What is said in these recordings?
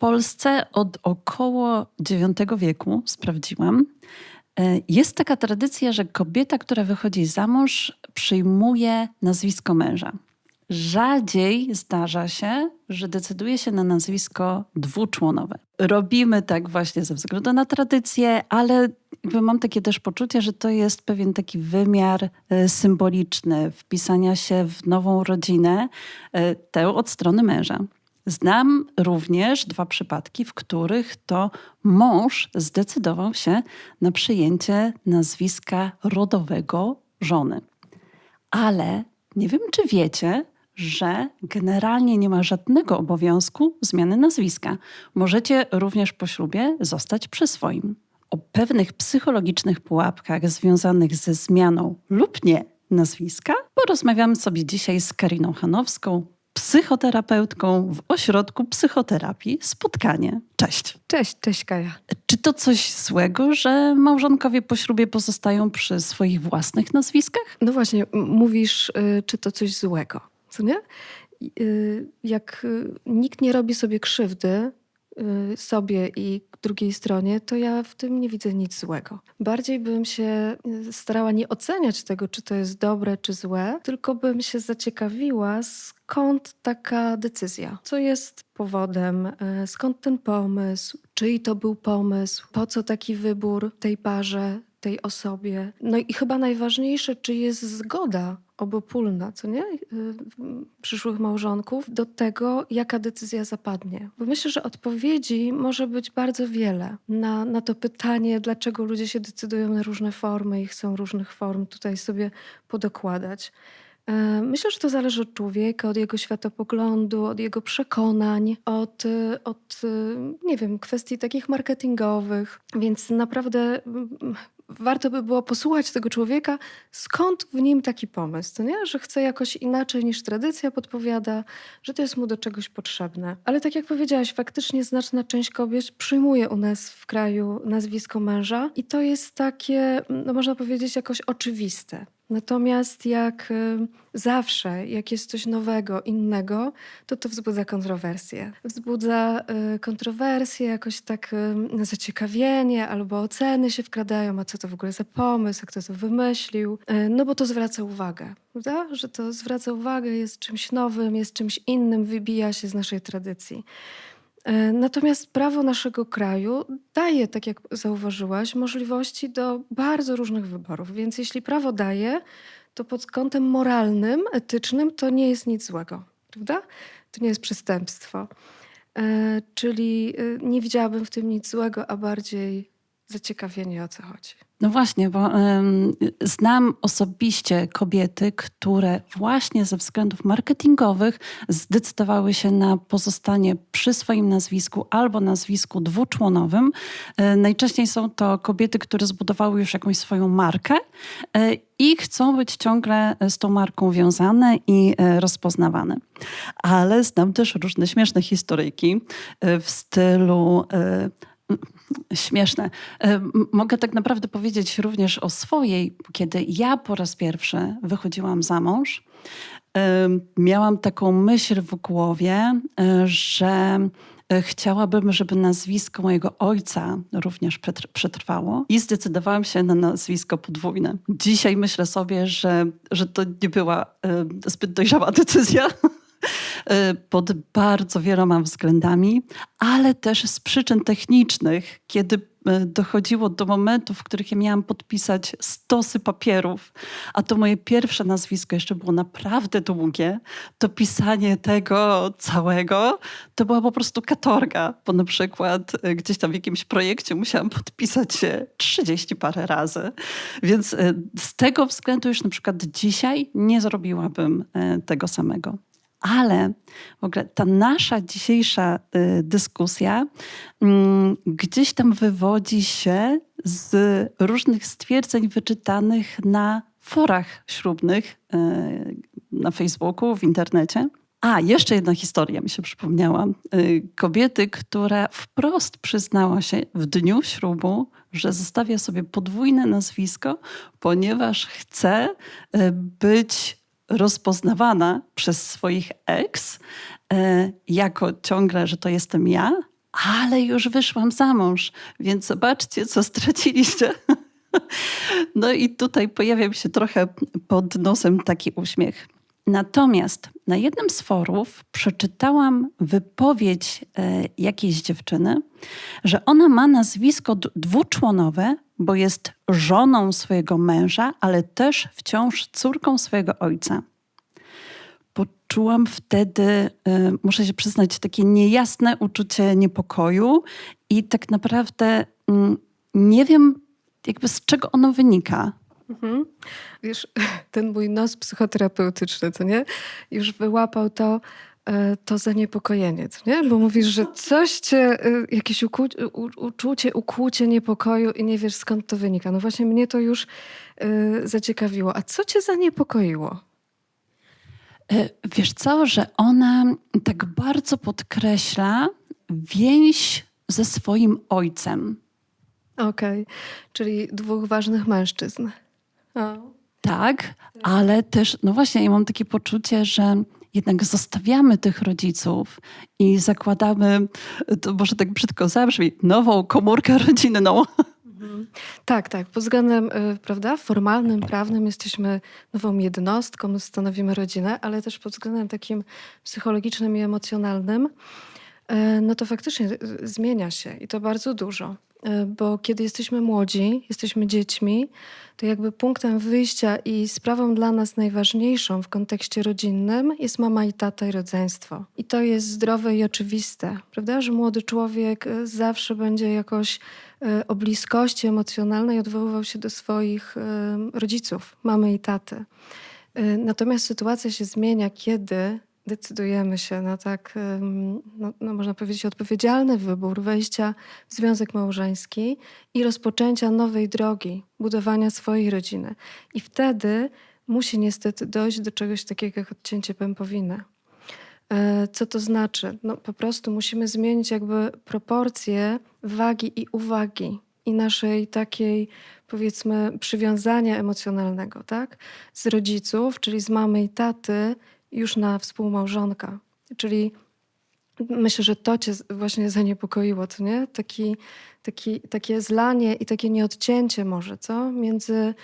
Polsce od około IX wieku, sprawdziłam, e, jest taka tradycja, że kobieta, która wychodzi za mąż, przyjmuje nazwisko męża. Rzadziej zdarza się, że decyduje się na nazwisko dwuczłonowe. Robimy tak właśnie ze względu na tradycję, ale mam takie też poczucie, że to jest pewien taki wymiar e, symboliczny wpisania się w nową rodzinę, e, tę od strony męża. Znam również dwa przypadki, w których to mąż zdecydował się na przyjęcie nazwiska rodowego żony. Ale nie wiem, czy wiecie, że generalnie nie ma żadnego obowiązku zmiany nazwiska. Możecie również po ślubie zostać przy swoim. O pewnych psychologicznych pułapkach związanych ze zmianą lub nie nazwiska porozmawiamy sobie dzisiaj z Kariną Hanowską, psychoterapeutką w ośrodku psychoterapii Spotkanie. Cześć. Cześć, cześć Kaja. Czy to coś złego, że małżonkowie po ślubie pozostają przy swoich własnych nazwiskach? No właśnie, mówisz, y, czy to coś złego, co nie? Y, jak y, nikt nie robi sobie krzywdy sobie i drugiej stronie, to ja w tym nie widzę nic złego. Bardziej bym się starała nie oceniać tego, czy to jest dobre, czy złe, tylko bym się zaciekawiła, skąd taka decyzja, co jest powodem, skąd ten pomysł, czyj to był pomysł, po co taki wybór tej parze, tej osobie. No i chyba najważniejsze, czy jest zgoda obopólna, co nie? Y, przyszłych małżonków do tego, jaka decyzja zapadnie. Bo myślę, że odpowiedzi może być bardzo wiele na, na to pytanie, dlaczego ludzie się decydują na różne formy i chcą różnych form tutaj sobie podokładać. E, myślę, że to zależy od człowieka, od jego światopoglądu, od jego przekonań, od, y, od y, nie wiem, kwestii takich marketingowych. Więc naprawdę warto by było posłuchać tego człowieka, skąd w nim taki pomysł, to nie? że chce jakoś inaczej niż tradycja podpowiada, że to jest mu do czegoś potrzebne. Ale tak jak powiedziałaś, faktycznie znaczna część kobiet przyjmuje u nas w kraju nazwisko męża i to jest takie, no można powiedzieć, jakoś oczywiste. Natomiast jak y, zawsze, jak jest coś nowego, innego, to to wzbudza kontrowersje. Wzbudza y, kontrowersje, jakoś tak y, zaciekawienie albo oceny się wkradają, a co to w ogóle za pomysł, kto to wymyślił. No bo to zwraca uwagę, prawda? Że to zwraca uwagę, jest czymś nowym, jest czymś innym, wybija się z naszej tradycji. E, natomiast prawo naszego kraju daje, tak jak zauważyłaś, możliwości do bardzo różnych wyborów. Więc jeśli prawo daje, to pod kątem moralnym, etycznym to nie jest nic złego, prawda? To nie jest przestępstwo. E, czyli e, nie widziałabym w tym nic złego, a bardziej zaciekawienie o co chodzi. No właśnie, bo um, znam osobiście kobiety, które właśnie ze względów marketingowych zdecydowały się na pozostanie przy swoim nazwisku albo nazwisku dwuczłonowym. E, najczęściej są to kobiety, które zbudowały już jakąś swoją markę e, i chcą być ciągle z tą marką wiązane i e, rozpoznawane. Ale znam też różne śmieszne historyjki w stylu śmieszne. E, mogę tak naprawdę powiedzieć również o swojej, kiedy ja po raz pierwszy wychodziłam za mąż. E, miałam taką myśl w głowie, e, że chciałabym, żeby nazwisko mojego ojca również przetrwało i zdecydowałam się na nazwisko podwójne. Dzisiaj myślę sobie, że, że to nie była zbyt dojrzała decyzja, pod bardzo wieloma względami, ale też z przyczyn technicznych, kiedy y, dochodziło do momentów, w których ja miałam podpisać stosy papierów, a to moje pierwsze nazwisko jeszcze było naprawdę długie, to pisanie tego całego to była po prostu katorga, bo na przykład y, gdzieś tam w jakimś projekcie musiałam podpisać się 30 parę razy. Więc z tego względu już na przykład dzisiaj nie zrobiłabym tego samego. Ale w ogóle ta nasza dzisiejsza y, dyskusja mm, gdzieś tam wywodzi się z różnych stwierdzeń wyczytanych na forach ślubnych y, na Facebooku, w internecie. A, jeszcze jedna historia mi się przypomniała. Y, kobiety, która wprost przyznała się w dniu ślubu, że zostawia sobie podwójne nazwisko, ponieważ chce być rozpoznawana przez swoich ex e, jako ciągle, że to jestem ja, ale już wyszłam za mąż, więc zobaczcie, co straciliście. No i tutaj pojawia się trochę pod nosem taki uśmiech. Natomiast na jednym z forów przeczytałam wypowiedź e, jakiejś dziewczyny, że ona ma nazwisko dwuczłonowe, bo jest żoną swojego męża, ale też wciąż córką swojego ojca. Poczułam wtedy, e, muszę się przyznać, takie niejasne uczucie niepokoju i tak naprawdę mm, nie wiem, jakby z czego ono wynika. Mhm. Wiesz, ten mój nos psychoterapeutyczny, co nie? Już wyłapał to, to zaniepokojenie, nie? Bo mówisz, że coś cię, e, jakieś ukłu- u- uczucie, ukłucie niepokoju i nie wiesz skąd to wynika. No właśnie mnie to już e, zaciekawiło. A co cię zaniepokoiło? E, Wiesz co, że ona tak bardzo podkreśla więź ze swoim ojcem. Okej, czyli dwóch ważnych mężczyzn. O. Tak, ale też, no właśnie, ja mam takie poczucie, że jednak zostawiamy tych rodziców i zakładamy, to może tak brzydko zabrzmi, nową komórkę rodzinną. Tak, tak. Pod względem y, prawda, formalnym, prawnym jesteśmy nową jednostką, stanowimy rodzinę, ale też pod względem takim psychologicznym i emocjonalnym, y, no to faktycznie y, zmienia się i to bardzo dużo. Y, Bo kiedy jesteśmy młodzi, jesteśmy dziećmi, to jakby punktem wyjścia i sprawą dla nas najważniejszą w kontekście rodzinnym jest mama i tata i rodzeństwo. I to jest zdrowe i oczywiste, prawda? Że młody człowiek y, zawsze będzie jakoś y, o bliskości emocjonalnej odwoływał się do swoich rodziców, mamy i taty. Natomiast sytuacja się zmienia, kiedy decydujemy się na tak, no, no można powiedzieć, odpowiedzialny wybór wejścia w związek małżeński i rozpoczęcia nowej drogi budowania swojej rodziny. I wtedy musi niestety dojść do czegoś takiego jak odcięcie pępowiny. E, Co to znaczy? No, po prostu musimy zmienić jakby proporcje wagi i uwagi i naszej takiej, powiedzmy, przywiązania emocjonalnego, tak? Z rodziców, czyli z mamy i taty, już na współmałżonka. Czyli myślę, że to cię właśnie zaniepokoiło, co nie? Taki, taki, takie zlanie i takie nieodcięcie może, co? Między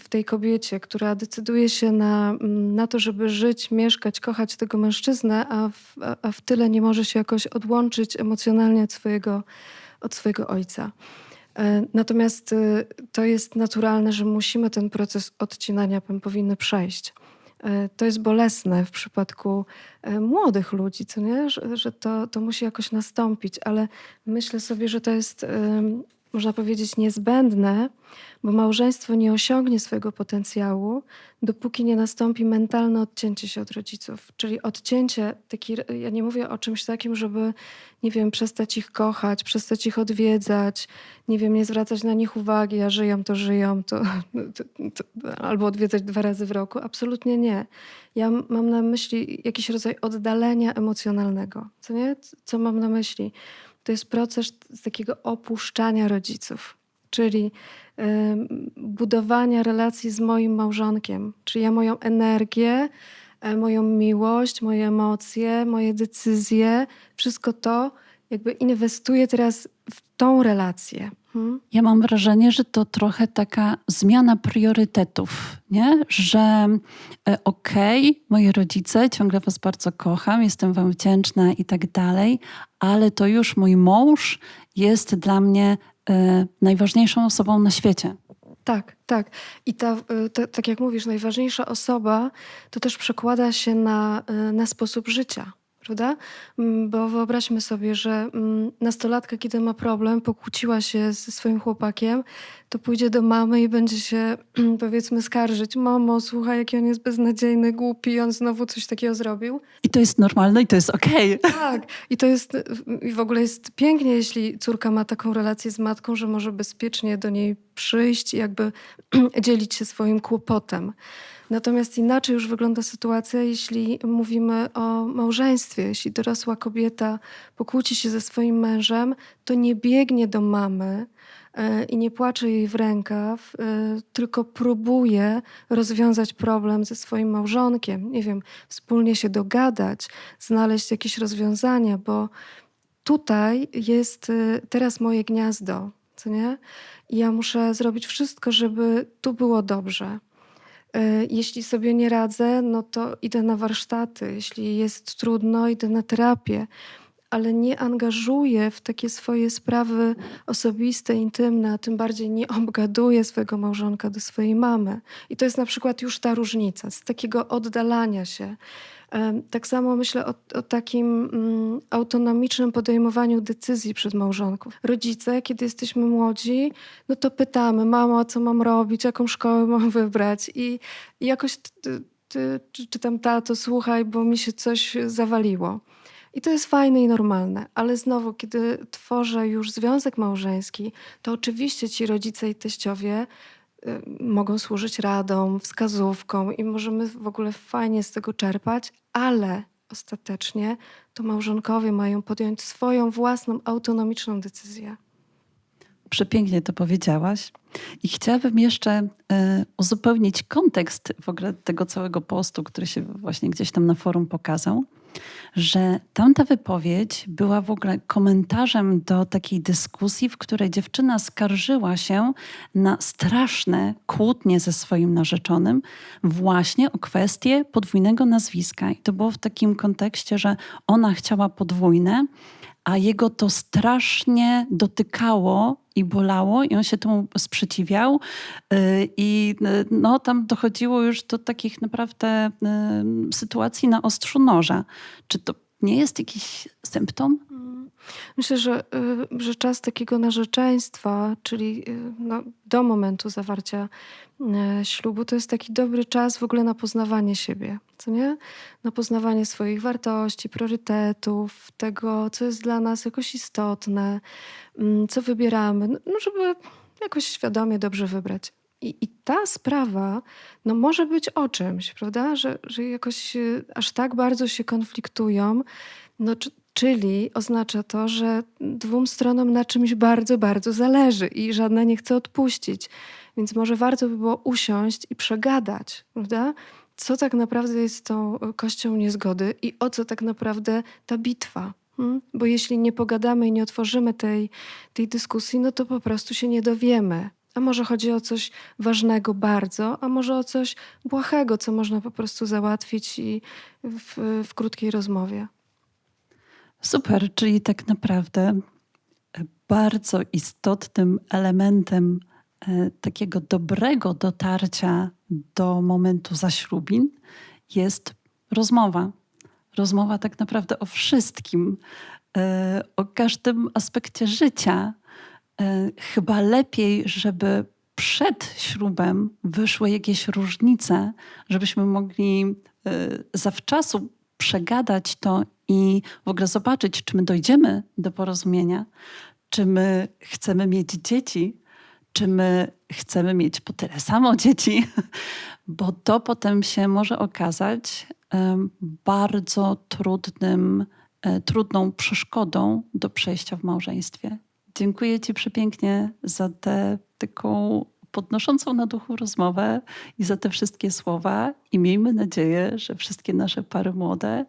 w tej kobiecie, która decyduje się na, mm, na to, żeby żyć, mieszkać, kochać tego mężczyznę, a w, a- w tyle nie może się jakoś odłączyć emocjonalnie od swojego, od swojego ojca. E, Natomiast y, to jest naturalne, że musimy ten proces odcinania pępowiny przejść. E, To jest bolesne w przypadku e, młodych ludzi, co nie? Że, że to, to musi jakoś nastąpić, ale myślę sobie, że to jest, można powiedzieć, niezbędne, bo małżeństwo nie osiągnie swojego potencjału, dopóki nie nastąpi mentalne odcięcie się od rodziców. Czyli odcięcie, taki, ja nie mówię o czymś takim, żeby, nie wiem, przestać ich kochać, przestać ich odwiedzać, nie wiem, nie zwracać na nich uwagi, a żyją to żyją, to, to, to, albo odwiedzać dwa razy w roku. Absolutnie nie. Ja mam na myśli jakiś rodzaj oddalenia emocjonalnego. Co nie? Co mam na myśli? To jest proces takiego opuszczania rodziców, czyli em, budowania relacji z moim małżonkiem. Czyli ja moją energię, e, moją miłość, moje emocje, moje decyzje, wszystko to jakby inwestuję teraz w tą relację. Hmm? Ja mam wrażenie, że to trochę taka zmiana priorytetów, nie? że e, okej, moi rodzice, ciągle was bardzo kocham, jestem wam wdzięczna i tak dalej, ale to już mój mąż jest dla mnie e, najważniejszą osobą na świecie. Tak, tak. I ta, y, ta, tak jak mówisz, najważniejsza osoba to też przekłada się na, y, na sposób życia. Prawda? Mm, Bo wyobraźmy sobie, że mm, nastolatka, kiedy ma problem, pokłóciła się ze swoim chłopakiem, to pójdzie do mamy i będzie się, powiedzmy, skarżyć. Mamo, słuchaj, jaki on jest beznadziejny, głupi, on znowu coś takiego zrobił. I to jest normalne i to jest okej. Tak, i to jest, i w ogóle jest pięknie, jeśli córka ma taką relację z matką, że może bezpiecznie do niej przyjść i jakby dzielić się swoim kłopotem. Natomiast inaczej już wygląda sytuacja, jeśli mówimy o małżeństwie. Jeśli dorosła kobieta pokłóci się ze swoim mężem, to nie biegnie do mamy e, i nie płacze jej w rękaw, e, tylko próbuje rozwiązać problem ze swoim małżonkiem. Nie wiem, wspólnie się dogadać, znaleźć jakieś rozwiązania, bo tutaj jest y, teraz moje gniazdo, co nie? I ja muszę zrobić wszystko, żeby tu było dobrze. Y, Jeśli sobie nie radzę, no to idę na warsztaty. Jeśli jest trudno, idę na terapię, ale nie angażuję w takie swoje sprawy osobiste, intymne, a tym bardziej nie obgaduję swojego małżonka do swojej mamy. I to jest na przykład już ta różnica z takiego oddalania się. Tak samo myślę o, o takim mm, autonomicznym podejmowaniu decyzji przez małżonków. Rodzice, kiedy jesteśmy młodzi, no to pytamy, mamo, co mam robić, jaką szkołę mam wybrać i, i jakoś ty, ty, czy, czy tam tato, słuchaj, bo mi się coś zawaliło. I to jest fajne i normalne, ale znowu, kiedy tworzę już związek małżeński, to oczywiście ci rodzice i teściowie y, mogą służyć radą, wskazówką i możemy w ogóle fajnie z tego czerpać, ale ostatecznie to małżonkowie mają podjąć swoją własną, autonomiczną decyzję. Przepięknie to powiedziałaś. I chciałabym jeszcze e, uzupełnić kontekst w ogóle tego całego postu, który się właśnie gdzieś tam na forum pokazał, że tamta wypowiedź była w ogóle komentarzem do takiej dyskusji, w której dziewczyna skarżyła się na straszne kłótnie ze swoim narzeczonym właśnie o kwestię podwójnego nazwiska. I to było w takim kontekście, że ona chciała podwójne, a jego to strasznie dotykało i bolało i on się temu sprzeciwiał y, i y, no, tam dochodziło już do takich naprawdę y, sytuacji na ostrzu noża. Czy to nie jest jakiś symptom? Myślę, że, y, że czas takiego narzeczeństwa, czyli y, no, do momentu zawarcia y, ślubu, to jest taki dobry czas w ogóle na poznawanie siebie, co nie? Na poznawanie swoich wartości, priorytetów, tego, co jest dla nas jakoś istotne, mm, co wybieramy, no, żeby jakoś świadomie dobrze wybrać. I, I ta sprawa no, może być o czymś, prawda? Że, że jakoś aż tak bardzo się konfliktują. No, czy, czyli oznacza to, że dwóm stronom na czymś bardzo, bardzo zależy i żadna nie chce odpuścić. Więc może warto by było usiąść i przegadać, prawda? Co tak naprawdę jest tą y, kością niezgody i o co tak naprawdę ta bitwa. Hmm? Bo jeśli nie pogadamy i nie otworzymy tej, tej dyskusji, no to po prostu się nie dowiemy. A może chodzi o coś ważnego bardzo, a może o coś błahego, co można po prostu załatwić i w, w krótkiej rozmowie. Super, czyli tak naprawdę e, bardzo istotnym elementem e, takiego dobrego dotarcia do momentu zaślubin jest rozmowa. Rozmowa tak naprawdę o wszystkim, e, o każdym aspekcie życia. Chyba lepiej, żeby przed ślubem wyszły jakieś różnice, żebyśmy mogli zawczasu przegadać to i w ogóle zobaczyć, czy my dojdziemy do porozumienia, czy my chcemy mieć dzieci, czy my chcemy mieć po tyle samo dzieci, bo to potem się może okazać bardzo trudnym, e, trudną przeszkodą do przejścia w małżeństwie. Dziękuję Ci przepięknie za tę taką podnoszącą na duchu rozmowę i za te wszystkie słowa. I miejmy nadzieję, że wszystkie nasze pary młode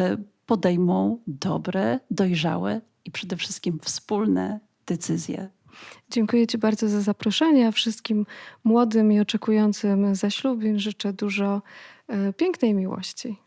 e, podejmą dobre, dojrzałe i przede wszystkim wspólne decyzje. Dziękuję Ci bardzo za zaproszenie. a Wszystkim młodym i oczekującym zaślubin życzę dużo e, pięknej miłości.